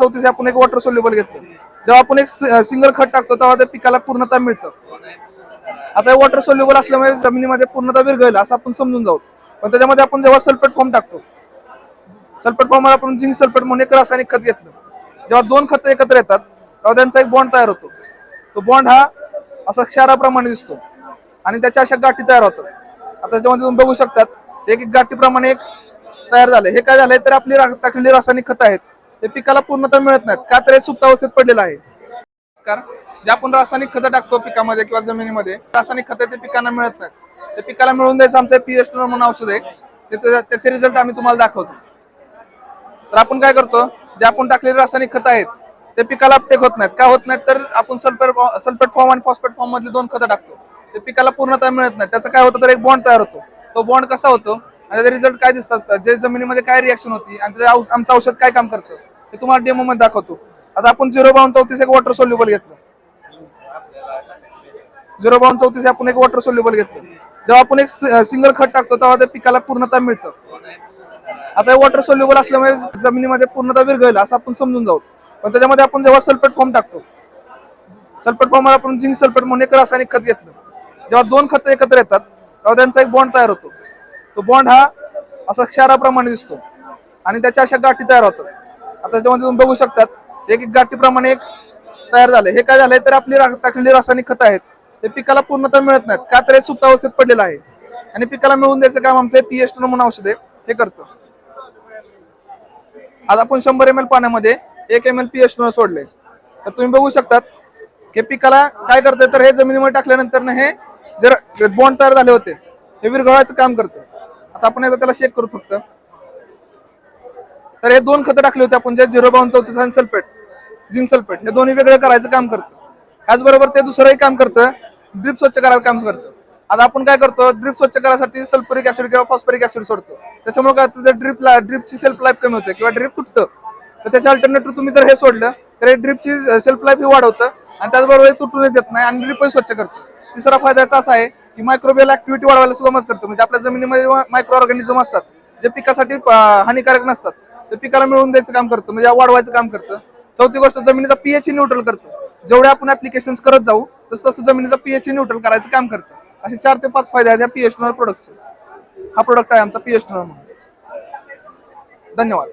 चौतीस आपण एक वॉटर सोल्युबल घेतलं. जेव्हा आपण एक सिंगल खत टाकतो तेव्हा त्या पिकाला पूर्णता मिळतं. आता वॉटर सोल्युबल असल्यामुळे जमिनीमध्ये पूर्णता विरघळेल असं आपण समजून जाऊ. पण त्याच्यामध्ये आपण जेव्हा सल्फेट फॉर्म टाकतो सल्फेट फॉर्म आपण झिंक सल्फेट म्हणून एक रासायनिक खत घेतलं. जेव्हा दोन खत एकत्र येतात तेव्हा त्यांचा एक बॉन्ड तयार होतो. तो बॉन्ड हा असा क्षाराप्रमाणे दिसतो. आणि त्याच्या अशा गाठी तयार होतात. आता त्याच्यामध्ये तुम्ही बघू शकतात एक एक गाठीप्रमाणे एक तयार झाले हे काय झालंय? तर आपली टाकलेली रासायनिक खत आहेत. ते पिकाला पूर्णतः मिळत नाहीत. का तर हे सुप्त अवस्थेत पडलेलं आहे. कारण जे आपण रासायनिक खतं टाकतो पिकामध्ये किंवा जमिनीमध्ये रासायनिक खतं ते पिकांना मिळत नाहीत. ते पिकाला मिळून द्यायचं आमचं पीएच म्हणून औषध आहे. ते त्याचे रिझल्ट आम्ही तुम्हाला दाखवतो. तर आपण काय करतो जे आपण टाकलेले रासायनिक खतं आहेत ते पिकाला अपटेक होत नाहीत. का होत नाहीत? तर आपण सल्फेट सल्फेट फॉर्म आणि फॉस्फेट फॉर्म मधले दोन खतं टाकतो. ते पिकाला पूर्णतः मिळत नाही त्याचं काय होतं? तर एक बॉन्ड तयार होतो. तो बॉन्ड कसा होतो? आणि त्याचे रिझल्ट काय दिसतात? जे जमिनीमध्ये काय रिॲक्शन होती? आणि त्याचं आमचं औषध काय काम करतं? ते तुम्हाला डेमो मध्ये दाखवतो. आता आपण झिरो बावन चौतीस एक वॉटर सोल्युबल घेतलं. झिरो बावन चौतीस आपण एक वॉटर सोल्युबल घेतलं. जेव्हा आपण एक सिंगल खत टाकतो तेव्हा त्या पिकाला पूर्णता मिळतं. आता वॉटर सोल्युबल असल्यामुळे जमिनीमध्ये पूर्णता विरघळेल असं आपण समजून जाऊ. पण त्याच्यामध्ये आपण जेव्हा सल्फेट फॉर्म टाकतो सल्फेट फॉर्म आपण झिंक सल्फेट म्हणून एक रासायनिक खत घेतलं. जेव्हा दोन खत एकत्र येतात तेव्हा त्यांचा एक बॉन्ड तयार होतो. तो बॉन्ड हा असा क्षाराप्रमाणे दिसतो. आणि त्याच्या अशा गाठी तयार होतात. आता त्याच्यामध्ये तुम्ही बघू शकतात एक एक गाठीप्रमाणे एक तयार झाले हे काय झालंय तर आपली टाकलेली रासायनिक खतं आहेत. ते पिकाला पूर्णतः मिळत नाहीत. का तर हे सुप्तावस्थेत पडलेलं आहे. आणि पिकाला मिळवून द्यायचं काम आमचं पीएच म्हणून औषध आहे. हे करतं. आज आपण शंभर एम एल पाण्यामध्ये एक एम एल पीएच सोडले तर तुम्ही बघू शकतात की पिकाला काय करतंय तर हे जमिनीमध्ये टाकल्यानंतर हे जर बॉन्ड तयार झाले होते हे विरघळायचं काम करतं. आता आपण एकदा त्याला शेक करू फक्त. तर हे दोन खतं टाकले होते आपण जे झिरो बावन चौतीस आणि सल्फेट झिंक सल्फेट हे दोन्ही वेगळं करायचं काम करतं. त्याचबरोबर ते दुसरंही काम करतं ड्रिप स्वच्छ करायला काम करतं. आता आपण काय करतो ड्रिप स्वच्छ करायसाठी सल्फरिक ऍसिड किंवा फॉस्फरिक ऍसिड सोडतो. त्याच्यामुळे काय होतं ड्रिप ड्रिपची सेल्फ लाईफ कमी होते किंवा ड्रिप तुटतं. तर त्याच्या अल्टरनेटिव्ह तुम्ही जर हे सोडलं तर हे ड्रिपची सेल्फ लाईफ ही वाढवतं आणि त्याचबरोबर हे तुटून देत नाही आणि ड्रिपही स्वच्छ करतो. तिसरा फायदा याचा असा आहे की मायक्रोबियल ऍक्टिव्हिटी वाढवायला सुद्धा मदत करतो. म्हणजे आपल्या जमिनीमध्ये मायक्रो ऑर्गॅनिझम असतात जे पिकासाठी हानिकारक नसतात. ते पिकाला मिळवून द्यायचं काम करतं म्हणजे वाढवायचं काम करतं. चौथी गोष्ट जमिनीचा पीएच न्यूट्रल करतं. जेवढे आपण ऍप्लिकेशन करत जाऊ तसं तसं जमिनीचा पीएच न्यूट्रल करायचं काम करतं. असे चार ते पाच फायदे आहेत या पीएच प्रोडक्टचे हा प्रोडक्ट आहे आमचा पीएच म्हणून. धन्यवाद.